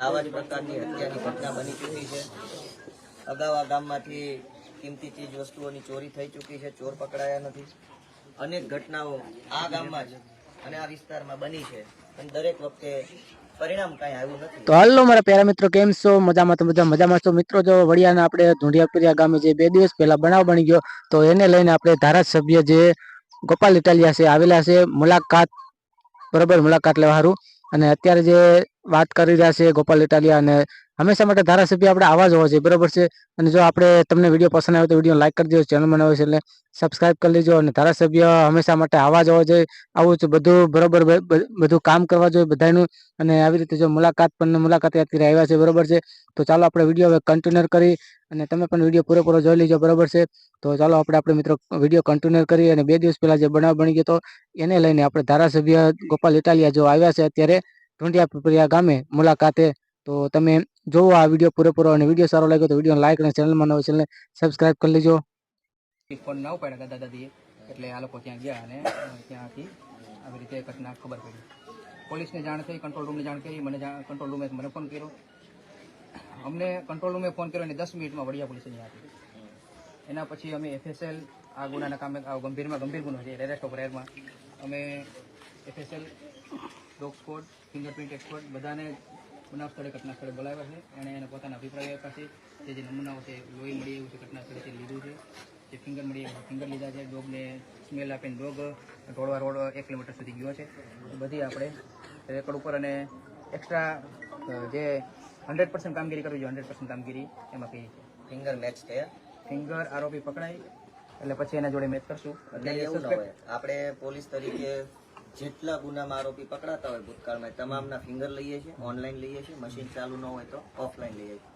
આવા જ પ્રકારની હત્યાની ઘટના બની ચૂકી છે. અગાઉ આ ગામમાંથી કિંમતી ચીજ વસ્તુઓની ચોરી થઈ ચૂકી છે, ચોર પકડાયા નથી. અનેક ઘટનાઓ આ ગામમાં જ અને આ વિસ્તારમાં બની છે. અને દરેક વખતે તો હાલો મારા પ્યારા મિત્રો, કેમ છો? મજામાં તો બધા મજામાં છો? મિત્રો, જો વડિયાના આપણે ધુંડિયાપુરિયા ગામે જે બે દિવસ પહેલા બનાવ બની ગયો, તો એને લઈને આપણે ધારાસભ્ય જે ગોપાલ ઇટાલિયા છે, આવેલા છે, મુલાકાત, બરોબર મુલાકાત લેવા હારું. અને અત્યારે જે વાત કરી રહ્યા છે ગોપાલ ઇટાલિયા અને હંમેશા માટે ધારાસભ્ય આપણે આવા જ હોવા જોઈએ બરોબર છે? અને જો આપણે તમને વીડિયો પસંદ આવે તો વીડિયો લાઈક કરી દેજો ચેનલ બનાવે છે એટલે સબસ્ક્રાઈબ કરી લેજો અને ધારાસભ્ય હંમેશા માટે આવા જ હોવા જોઈએ આવું જ બધું બરોબર બધું કામ કરવા જોઈએ બધાનું અને આવી રીતે જો મુલાકાત પણ મુલાકાતે અત્યારે આવ્યા છે, બરોબર છે? તો ચાલો આપણે વીડિયો હવે કન્ટિન્યુ કરી અને તમે પણ વીડિયો પૂરેપૂરો જોઈ લેજો, બરોબર છે? તો ચાલો આપણે આપણે મિત્રો વીડિયો કન્ટિન્યુ કરી અને બે દિવસ પહેલાં જે બનાવ બની ગયો તો એને લઈને આપણે ધારાસભ્ય ગોપાલ ઇટાલિયા જો આવ્યા છે અત્યારે ઢુંડિયા ગામે મુલાકાતે. તો તમે જોવો આ વીડિયો પૂરેપૂરો અને વીડિયો સારો લાગ્યો તો વીડિયો લાઈક અને ચેનલમાં નવો ચેનલને સબસ્ક્રાઈબ કરી લેજો. ફોન ના ઉપાડ્યા દાદા દાદીએ એટલે આ લોકો ત્યાં ગયા અને ત્યાંથી આવી રીતે ઘટના ખબર પડી. પોલીસને જાણ થઈ કંટ્રોલ રૂમને જાણ કરી, મને કંટ્રોલ રૂમે મને ફોન કર્યો. અમને કંટ્રોલ રૂમે ફોન કર્યો અને દસ મિનિટમાં વડિયા પોલીસે અહીંયા આપી એના પછી અમે એફએસએલ આ ગુનાના કામે ગંભીરમાં ગંભીર ગુનો છે રેરેસ્ટ ઓફ રેરમાં અમે FSL dog squad fingerprint expert બધાને બનાવ સ્થળે ઘટના સ્થળે બોલાવ્યા છે. એણે એને પોતાના અભિપ્રાય આપ્યા છે જે જે નમૂનાઓ છે લોહી મળી એવું છે ઘટના સ્થળેથી લીધું છે. જે ફિંગર મળી ફિંગર લીધા છે. ડોગને સ્મેલ આપીને ડોગ ઢોળવા રોડ એક કિલોમીટર સુધી ગયો છે. બધી આપણે રેકોર્ડ ઉપર અને એક્સ્ટ્રા જે હંડ્રેડ પર્સન્ટ કામગીરી કરવી જોઈએ હંડ્રેડ પર્સન્ટ કામગીરી એમાં કરી છે ફિંગર મેચ થયા ફિંગર આરોપી પકડાય. એટલે પછી એના જોડે મેચ કરશું. એટલે એવું આપણે પોલીસ તરીકે જેટલા ગુનામાં આરોપી પકડાતા હોય ભૂતકાળમાં તમામના ફિંગર લઈએ છીએ ઓનલાઈન લઈએ છીએ મશીન ચાલુ ન હોય તો ઓફલાઈન લઈએ છીએ.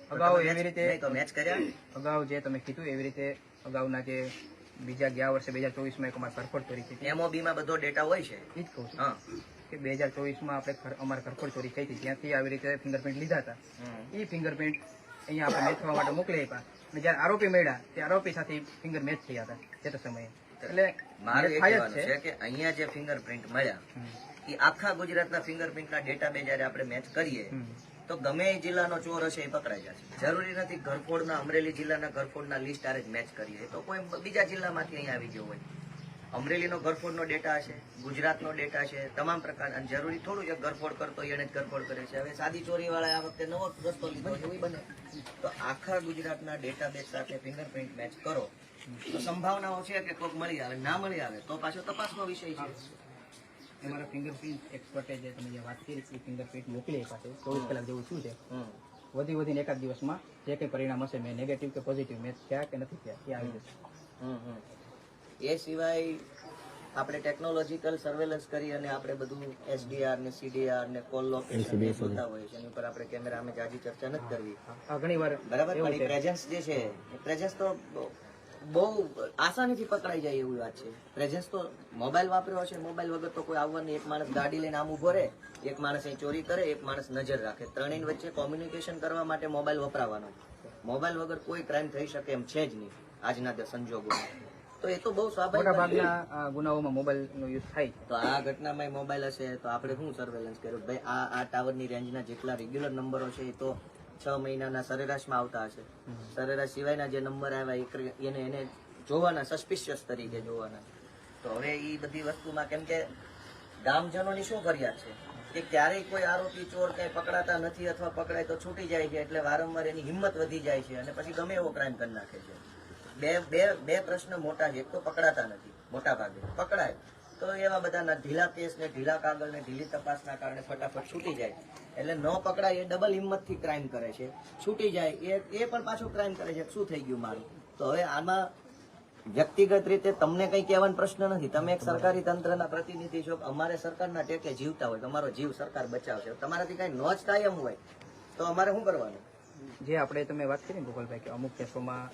અગાઉ એવી રીતે- મેચ કર્યા. અગાઉ જે તમે કીધું એવી રીતે અગાઉના જે બીજા ગયા વર્ષે બે હજાર ચોવીસમાં એક અમારે ખરખોડ ચોરી થઈ હતી. બધો ડેટા હોય છે. એ જ કહું છું. કે બે હજાર ચોવીસમાં આપણે અમારે ખરખોડ ચોરી થઈ હતી. ત્યાંથી આવી રીતે ફિંગરપ્રિન્ટ લીધા હતા. એ ફિંગરપ્રિન્ટ અહીંયા આપણે મેચ થવા માટે મોકલી આપ્યા. અને જ્યારે આરોપી મળ્યા તે આરોપી સાથે ફિંગર મેચ થયા હતા તે તો સમયે. એટલે મારે છે. કે અહીંયા જે ફિંગરપ્રિન્ટ મળ્યા એ આખા ગુજરાતના ફિંગરપ્રિન્ટના ડેટાબેઝ જ્યારે આપણે મેચ કરીએ. તો ગમે એ જિલ્લાનો ચોર હશે એ પકડાઈ જશે. જરૂરી નથી ઘરફોડના અમરેલી જિલ્લાના ઘરફોડના લિસ્ટ આરે જ મેચ કરીએ. તો કોઈ બીજા જિલ્લામાંથી અહીં આવી ગયો હોય. અમરેલીનો ઘરફોડનો ડેટા છે ગુજરાતનો ડેટા છે તમામ પ્રકાર અને જરૂરી થોડું છે, ઘરફોડ કરતો એને જ ઘરફોડ કરે છે. હવે સાદી ચોરીવાળા આ વખતે નવો રસ્તો લીધો એવું બને. તો આખા ગુજરાતના ડેટાબેઝ સાથે ફિંગરપ્રિન્ટ મેચ કરો. તો સંભાવનાઓ છે કે કોઈક મળી આવે. ના મળી આવે, તો પાછો તપાસનો વિષય છે. અમારા ફિંગરપ્રિન્ટ એક્સપર્ટે જે તમે જે વાત કરી એ ફિંગરપ્રિન્ટ મોકલી આપ્યા છે. ચોવીસ કલાક જેવું શું છે? વધી વધીને એકાદ દિવસમાં જે કંઈ પરિણામ હશે મેં નેગેટિવ કે પોઝિટિવ મેચ થયા કે નથી થયા એ આવી જશે. એ સિવાય આપણે ટેકનોલોજીકલ સર્વેલન્સ કરી અને આપણે બધું એસડીઆર ને સીડીઆર ને કોલ લોકેશન જોતા હોઈએ છીએ એની ઉપર આપણે કેમેરા અમે જાજી ચર્ચા નથી કરવી. ઘણી વાર બરાબર? પ્રેઝન્સ જે છે પ્રેઝન્સ તો બહુ- આસાનીથી પકડાઈ જાય એવી વાત છે. પ્રેઝન્સ તો મોબાઈલ વાપર્યો છે મોબાઈલ વગર તો કોઈ આવવાની એક માણસ ગાડી લઈને આમ ઊભો રહે એક માણસ અહીં ચોરી કરે એક માણસ નજર રાખે. ત્રણેય વચ્ચે કોમ્યુનિકેશન કરવા માટે મોબાઈલ વપરાવાનો. મોબાઈલ વગર કોઈ ક્રાઇમ થઈ શકે એમ છે જ નહીં આજના સંજોગોમાં. તો એ તો બહુ સ્વાભાવિક. ભાગના ગુનાઓમાં મોબાઈલનો યુઝ થાય તો આ ઘટનામાં મોબાઈલ હશે તો આપણે શું સર્વેલન્સ કર્યું? ભાઈ આ આ ટાવરની રેન્જના જેટલા રેગ્યુલર નંબરો છે એ તો છ મહિનાના સરેરાશમાં આવતા હશે. સરેરાશ સિવાયના જે નંબર આવ્યા એને એને જોવાના સસ્પિશિયસ તરીકે જોવાના. તો હવે એ બધી વસ્તુમાં કેમ કે ગામજનોની શું ફરિયાદ છે? કે ક્યારેય કોઈ આરોપી ચોર કઈ પકડાતા નથી અથવા પકડાય તો છૂટી જાય છે એટલે વારંવાર એની હિંમત વધી જાય છે અને પછી ગમે એવો ક્રાઇમ કરી નાખે છે. બે બે બે પ્રશ્ન મોટા છે. એક તો પકડાતા નથી મોટા ભાગે પકડાય. તો એવા બધાના ઢીલા કેસ ને ઢીલા કાગળ ને ઢીલી તપાસના કારણે ફટાફટ છૂટી જાય. એટલે ન પકડાય એ ડબલ હિંમતથી ક્રાઇમ કરે છે. છૂટી જાય એ એ પણ પાછો ક્રાઇમ કરે છે. શું થઈ ગયું મારું? તો હવે આમાં વ્યક્તિગત રીતે તમને કઈ કહેવાનો પ્રશ્ન નથી. તમે એક સરકારી તંત્રના પ્રતિનિધિ છો. અમારે સરકારના ટેકે જીવતા હોય. તમારો જીવ સરકાર બચાવશે. તમારાથી કઈ નો જ કાયમ હોય. તો અમારે શું કરવાનું? જે આપણે તમે વાત કરી ગોપાલભાઈ, કે અમુક કેસોમાં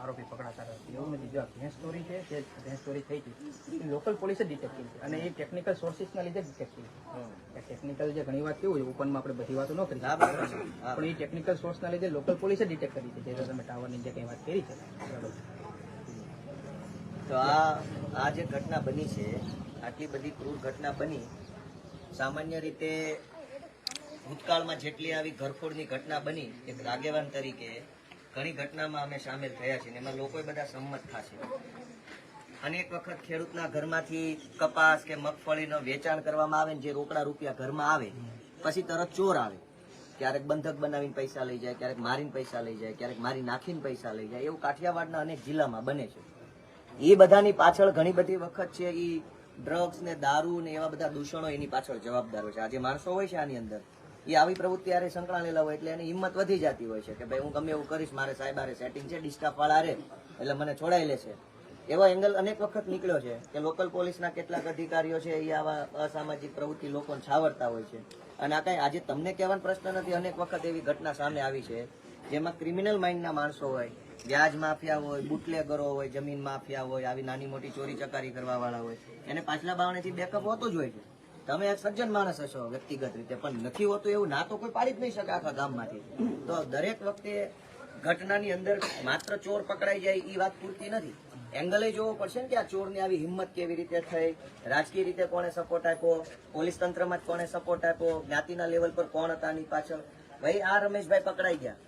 આરોપી પકડાતા નથી એવું નથી. જો ભેંસ ચોરી છે તે ભેંસ ચોરી થઈ હતી લોકલ પોલીસે ડિટેક્ટ કરી છે. અને એ ટેકનિકલ સોર્સિસના લીધે ડિટેક્ટ કરી છે. ટેકનિકલ જે ઘણી વાત કેવું છે ઓપનમાં આપણે બધી વાતો ન કરી. પણ એ ટેકનિકલ સોર્સના લીધે લોકલ પોલીસે ડિટેક્ટ કરી છે. જે તમે ટાવરની જે કંઈ વાત કરી છે. તો આ આ જે ઘટના બની છે આટલી બધી ક્રૂર ઘટના બની સામાન્ય રીતે ભૂતકાળમાં જેટલી આવી ઘરફોડની ઘટના બની એક આગેવાન તરીકે ઘણી ઘટનામાં અમે સામેલ થયા છીએ એમાં લોકો બધા સંમત થશે અનેક વખત ખેડૂતના ઘરમાંથી કપાસ કે મગફળીનો વેચાણ કરવામાં આવે ને જે રોકડા રૂપિયા ઘરમાં આવે, પછી તરત ચોર આવે. ક્યારેક બંધક બનાવીને પૈસા લઈ જાય, ક્યારેક મારીને પૈસા લઈ જાય, ક્યારેક મારી નાખીને પૈસા લઈ જાય. એવું કાઠિયાવાડના અનેક જિલ્લામાં બને છે. એ બધાની પાછળ ઘણી બધી વખત છે એ ડ્રગ્સ ને દારૂ ને એવા બધા દૂષણો એની પાછળ જવાબદાર હોય છે. આ જે માણસો હોય છે આની અંદર. એ આવી પ્રવૃત્તિ આરે સંકળાયેલા હોય એટલે એની હિંમત વધી જતી હોય છે કે ભાઈ હું ગમે એવું કરીશ, મારે સાહેબ હારે સેટિંગ છે ડિસ્ટાફ વાળા રે એટલે મને છોડાઈ લેશે. એવો એંગલ અનેક વખત નીકળ્યો છે કે લોકલ પોલીસના કેટલાક અધિકારીઓ છે એ આવા અસામાજિક પ્રવૃત્તિ લોકોને છાવરતા હોય છે. અને આ કઈ આજે તમને કહેવાનો પ્રશ્ન નથી, અનેક વખત એવી ઘટના સામે આવી છે જેમાં ક્રિમિનલ માઇન્ડના માણસો હોય, વ્યાજ માફિયા હોય, બુટલેગરો હોય, જમીન માફિયા હોય, આવી નાની મોટી ચોરી ચકારી કરવા વાળા હોય. એને પાછલા બાવણેથી બેકઅપ હોતું જ હોય છે. તમે એક સજ્જન માણસ હશો વ્યક્તિગત રીતે, પણ નથી હોતું એવું ના તો કોઈ પાડી જ નહીં શકે આખા ગામમાંથી. તો દરેક વખતે ઘટનાની અંદર માત્ર ચોર પકડાઈ જાય એ વાત પૂરતી નથી. એંગલે જોવો પડશે ને કે આ ચોરની આવી હિંમત કેવી રીતે થઈ, રાજકીય રીતે કોણે સપોર્ટ આપ્યો, પોલીસ તંત્રમાં કોણે સપોર્ટ આપ્યો, જ્ઞાતિના લેવલ પર કોણ હતા આની પાછળ. ભાઈ, આ રમેશભાઈ પકડાઈ ગયા.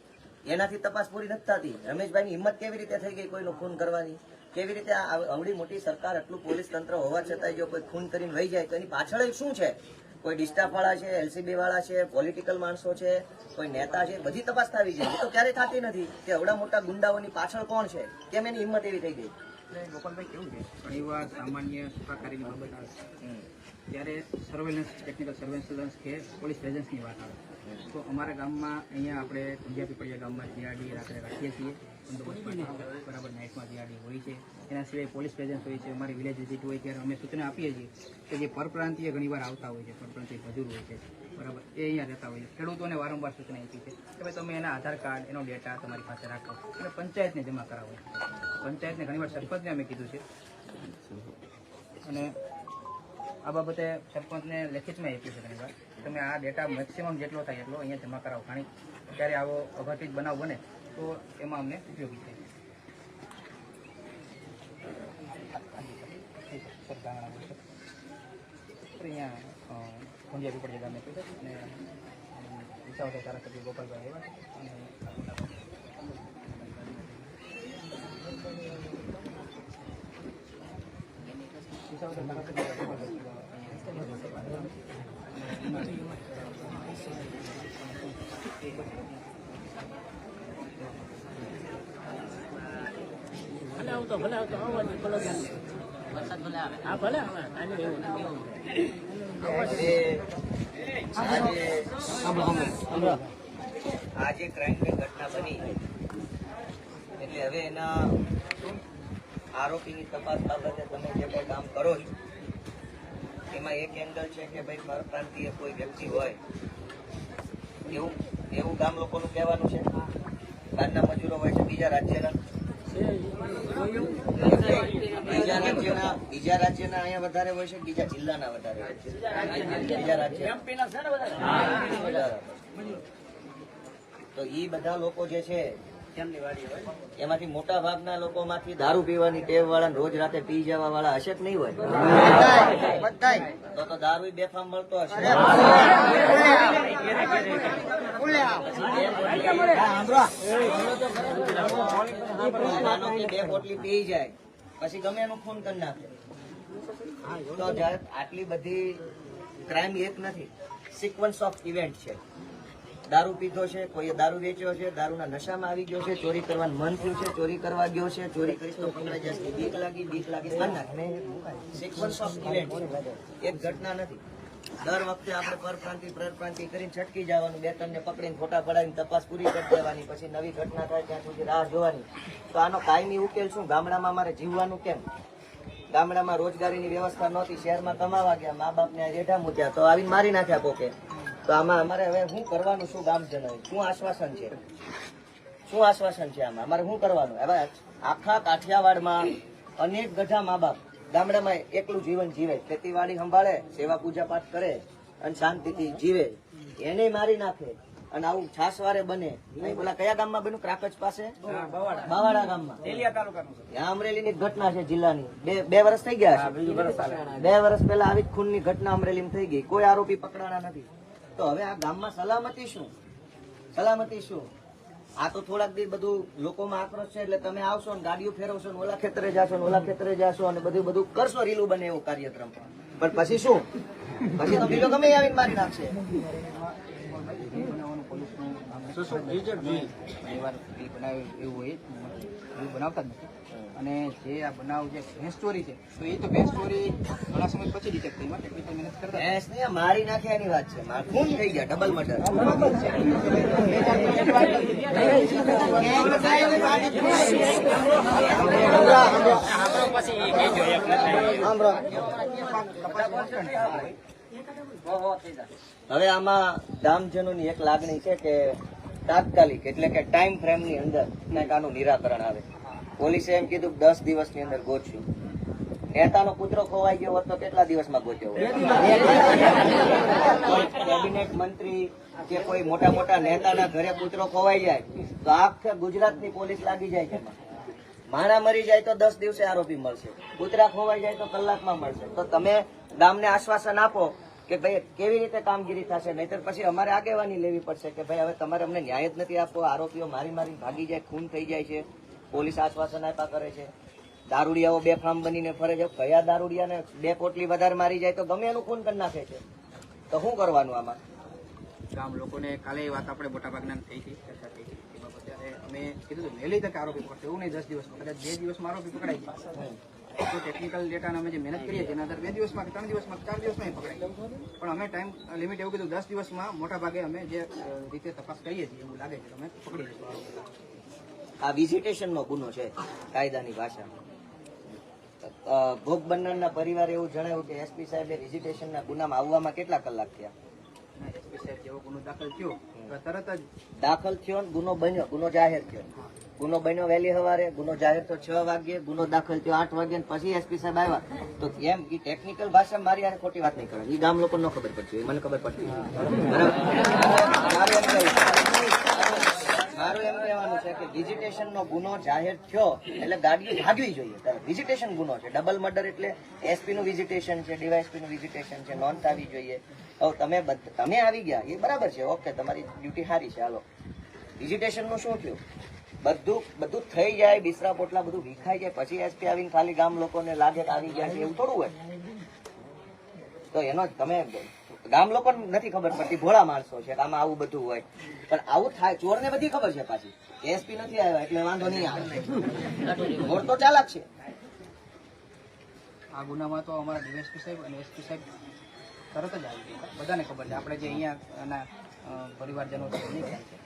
એનાથી તપાસ પૂરી નથી થતી. રમેશભાઈની હિંમત કેવી રીતે થઈ ગઈ કોઈનો ખૂન કરવાની? કેવી રીતે આ અવળી મોટી સરકાર આટલું પોલીસ તંત્ર હોવા છતાંય જો કોઈ ખૂન કરીને વહી જાય તો એની પાછળ શું છે? કોઈ ડિસ્ટાફ વાળા છે એલસીબી વાળા છે પોલિટિકલ માણસો છે, કોઈ નેતા છે, બધી તપાસ થવી જોઈએ. તો ક્યારેય થતી નથી કે અવડા મોટા ગુંડાઓની પાછળ કોણ છે? કેમ એની હિંમત એવી થઈ ગઈ? એટલે ગોપાલભાઈ કેવું છે? ઘણીવાર સામાન્ય સુખાકારીની બાબત આવે ત્યારે સર્વેલન્સ ટેકનિકલ સર્વેલન્સ કે પોલીસ પ્રેઝન્સની વાત આવે. તો અમારા ગામમાં અહીંયા આપણે પંજાબી પીપળિયા ગામમાં જીઆરડી રાત્રે રાખીએ છીએ. બંદોબસ્ત બરાબર નાઇટમાં જીઆરડી હોય છે. એના સિવાય પોલીસ પ્રેઝન્સ હોય છે અમારી વિલેજ વિઝિટ હોય ત્યારે અમે સૂચના આપીએ છીએ કે જે પરપ્રાંતીય ઘણીવાર આવતા હોય છે. પરપ્રાંતીય મજૂર હોય છે. બરાબર એ અહીંયા રહેતા હોય છે ખેડૂતોને વારંવાર સૂચના આપી છે કે ભાઈ તમે એના આધાર કાર્ડ એનો ડેટા તમારી પાસે રાખો અને પંચાયતને જમા કરાવો પંચાયતને ઘણીવાર સરપંચને અમે કીધું છે અને આ બાબતે સરપંચને લેખિતમાં આપ્યું છે ઘણીવાર તમે આ ડેટા મેક્સિમમ જેટલો થાય એટલો અહીંયા જમા કરાવો કે ત્યારે આવો અઘટિત બનાવ બને તો એમાં અમને ઉપયોગી થાય અહીંયા અ, ભુંડિયા પીપળિયા ગામે અને વિસાવદર ધારાસભ્ય ગોપાલભાઈ આવ્યા છે અને વિસાવદર ધારાસભ્ય ગોપાલભાઈ આજે આજે આ જે ક્રાઇમની ઘટના બની. એટલે હવે એના આરોપીની તપાસ બાબતે તમે જે કોઈ કામ કરો એમાં એક એંગલ છે કે ભાઈ પરપ્રાંતીય કોઈ વ્યક્તિ હોય, એવું એવું ગામ લોકોનું કહેવાનું છે. બહારના મજૂરો હોય છે બીજા રાજ્યના. બીજા રાજ્યના બીજા રાજ્યના અહીંયા વધારે હોય છે બીજા જિલ્લાના વધારે હોય છે? બીજા રાજ્ય. તો ઈ બધા લોકો જે છે એમાંથી મોટા ભાગના લોકોમાંથી દારૂ પીવાની ટેવ વાળા રોજ રાતે પી જવા વાળા હશે કે નહીં હોય? તો તો દારૂ બેફામ મળતો હશે. બે પોટલી પી જાય પછી ગમે એનું ફોન કરી નાખે તો આટલી બધી ક્રાઇમ એક નથી સિક્વન્સ ઓફ ઇવેન્ટ છે દારૂ પીધો છે કોઈએ દારૂ વેચ્યો છે દારૂના નશામાં આવી ગયો છે ચોરી કરવાનું મન થયું છે ચોરી કરવા ગયો છે ચોરી કરીશ તો પકડાઈ બીક લાગી બીક લાગી. સિક્વન્સ ઓફ ઇવેન્ટ એક ઘટના નથી. દર વખતે આપણે પરપ્રાંતિ પરપ્રાંતિ કરીને છટકી જવાનું, બે ત્રણને પકડીને ફોટા પડાવીને તપાસ પૂરી કરી દેવાની, પછી નવી ઘટના થાય ત્યાં સુધી રાહ જોવાની. તો આનો કાયમી ઉકેલ શું? ગામડામાં મારે જીવવાનું કેમ? ગામડામાં રોજગારીની વ્યવસ્થા નહોતી, શહેરમાં કમાવા ગયા મા બાપને રેઢા મૂક્યા, તો આવીને મારી નાખ્યા કોકે તો આમાં અમારે હવે શું કરવાનું શું ગામજનોએ? શું આશ્વાસન છે? શું આશ્વાસન છે આમાં? અમારે શું કરવાનું? હવે આખા કાઠિયાવાડમાં અનેક ગઢા મા બાપ ગામડામાં એકલું જીવન જીવે ખેતીવાડી સંભાળે સેવા પૂજા પાઠ કરે અને શાંતિથી જીવે. એને મારી નાખે અને આવું છાસવારે બને. અહીં પેલા કયા ગામમાં બન્યું? ક્રાકચ પાસે? બાવાડા. ગામમાં. ત્યાં અમરેલીની જ ઘટના છે જિલ્લાની. બે બે વર્ષ થઈ ગયા બે વર્ષ પહેલા આવી ખૂનની ઘટના અમરેલી થઈ ગઈ. કોઈ આરોપી પકડાણા નથી. તો હવે આ ગામમાં સલામતી શું? સલામતી શું? આ તો થોડાક દી બધું લોકોમાં આક્રોશ છે એટલે તમે આવશો ને ગાડીઓ ફેરવશો ને ઓલા ખેતરે જાશો ને ઓલા ખેતરે જાશો અને બધું બધું કરશો રીલું બને એવું કાર્યક્રમ. પણ પછી શું? પછી તો બીજો ગમે આવીને મારી નાખશે. બનાવે એવું હોય. બનાવતા જ નથી. અને જે આ બનાવ જે ભેંસ ચોરી છે, તો એ તો ભેંસ ચોરી ઘણા સમય પછી ડિટેક્ટ થઈ માટે ટેકનિકલ મહેનત કરતા. ભેંસ ને, મારી નાખ્યાની વાત છે. માર ખૂન થઈ ગયા ડબલ મર્ડર હવે આમાં ગામજનોની એક લાગણી છે કે તાત્કાલિક, એટલે કે ટાઈમ ફ્રેમની અંદર આનું નિરાકરણ આવે. પોલીસે એમ કીધું દસ દિવસની અંદર ગોચ્યું નેતાનો પુત્રો ખોવાઈ ગયો હોત તો કેટલા દિવસમાં ગોત્યો કેબિનેટ મંત્રી કે કોઈ મોટા મોટા નેતાના ઘરે પુત્રો ખોવાઈ જાય, તો આખા ગુજરાતની પોલીસ લાગી જાય છે. માણા મરી જાય તો દસ દિવસે આરોપી મળશે. કૂતરા ખોવાઈ જાય તો કલાકમાં મળશે. તો તમે ગામને આશ્વાસન આપો કે ભાઈ, કેવી રીતે કામગીરી થશે? નહીતર પછી અમારે આગેવાની લેવી પડશે કે ભાઈ, હવે તમારે અમને ન્યાય જ નથી આપવો. આરોપીઓ મારી મારી ભાગી જાય, ખૂન થઈ જાય છે. પોલીસ આશ્વાસન આપ્યા કરે છે. દારૂડિયાઓ બે ફાર્મ બનીને ફરે છે. કયા દારૂડિયાને બે પોટલી વધારે મારી જાય તો ગમે એનું ખૂન કરી નાખે છે. તો શું કરવાનું આમાં? ગામ લોકોને કાલે એ વાત આપણે મોટાભાગના થઈ હતી, ચર્ચા થઈ હતી. એ બાબતે અમે કીધું વહેલી તકે આરોપી પકડશે. એવું નહીં, દસ દિવસમાં કદાચ બે દિવસમાં આરોપી પકડાઈ તો ટેકનિકલ ડેટાને અમે જે મહેનત કરીએ તેના અંદર બે દિવસમાં ત્રણ દિવસમાં ચાર દિવસમાં એ પકડાઈ પણ અમે ટાઈમ લિમિટ એવું કીધું, દસ દિવસમાં મોટા ભાગે અમે જે રીતે તપાસ કરીએ છીએ, એવું લાગે છે અમે પકડી લઈશું. આ વિઝિટેશનનો ગુનો છે કાયદાની ભાષામાં. ભોગ બનનારના પરિવારે એવું જણાવ્યું કે એસપી સાહેબે વિઝિટેશનના ગુનામાં આવવામાં કેટલા કલાક થયા? એસપી સાહેબ જેવો ગુનો દાખલ થયો તરત જ દાખલ થયો ને ગુનો બન્યો ગુનો જાહેર થયો. ગુનો બન્યો વહેલી સવારે ગુનો જાહેર તો છ વાગે ગુનો દાખલ થયો આઠ વાગે ને પછી એસપી સાહેબ આવ્યા. તો એમ એ ટેકનિકલ ભાષા મારી આને ખોટી વાત નહીં કરે એ ગામ લોકો ન ખબર પડતી મને ખબર પડતી બરાબર? મારું એમ કહેવાનું છે કે વિઝિટેશન નો ગુનો જાહેર થયો એટલે ગાડી ભાગવી જોઈએ. વિઝિટેશન ગુનો છે. ડબલ મર્ડર એટલે એસપી નું વિઝિટેશન છે ડીવાયએસપી નું વિઝિટેશન છે નોંધ આવી જોઈએ તમે તમે આવી ગયા. એ બરાબર છે. ઓકે, તમારી ડ્યુટી સારી છે. હાલો. વિઝિટેશનનું શું થયું? બધું બધું થઈ જાય, બિસરા પોટલા બધું વિખાઈ જાય, પછી એસપી આવીને ખાલી ગામ લોકોને લાગે કે આવી ગયા છે એવું થોડું હોય. તો એનો તમે, ગામ લોકોને નથી ખબર પડતી, ભોળા માણસો છે આમાં આવું બધું હોય. પણ આવું થાય ચોરને બધી ખબર છે પાછી. એસપી નથી આવ્યા એટલે વાંધો નહીં આવે. ચોર તો ચાલાક છે. આ ગુનામાં તો અમારા ડીએસપી સાહેબ અને એસપી સાહેબ તરત જ આવી ગયા. બધાને ખબર છે. આપણે જે અહીંયા એના પરિવારજનો છે એની ખ્યાલ છે.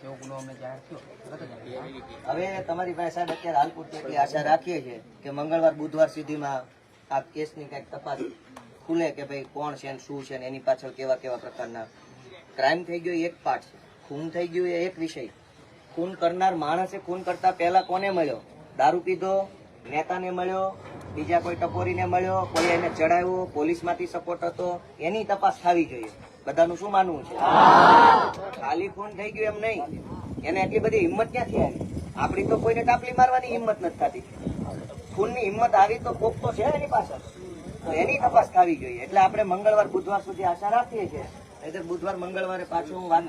જેવો ગુનો અમને જાહેર થયો તરત જ આવી હવે તમારી પાસે સાહેબ અત્યારે હાલ પૂરતી એટલી આશા રાખીએ છીએ કે મંગળવાર બુધવાર સુધીમાં આ કેસની કંઈક તપાસ ખુલે કે ભાઈ કોણ છે ને શું છે ને એની પાછળ કેવા કેવા પ્રકારના ક્રાઇમ થઈ ગયો એક પાર્ટ છે. ખૂન થઈ ગયું એ એક વિષય. ખૂન કરનાર માણસે ખૂન કરતા પહેલા કોને મળ્યો? દારૂ પીધો, નેતાને મળ્યો, બીજા કોઈ ટપોરીને મળ્યો, કોઈ એને ચડાવ્યો, પોલીસમાંથી સપોર્ટ હતો, એની તપાસ થવી જોઈએ. બધાનું શું માનવું છે? ખાલી ખૂન થઈ ગયું એમ નહીં. એને એટલી બધી હિંમત ક્યાંથી આવી? આપણી તો કોઈને ટાપલી મારવાની હિંમત નથી થતી. ખૂનની હિંમત આવી તો કોક તો છે એની પાછળ. તો એની તપાસ થવી જોઈએ. એટલે આપણે મંગળવાર, બુધવાર સુધી આશા રાખીએ છીએ. નહીંતર બુધવાર, મંગળવારે પાછું હું વાત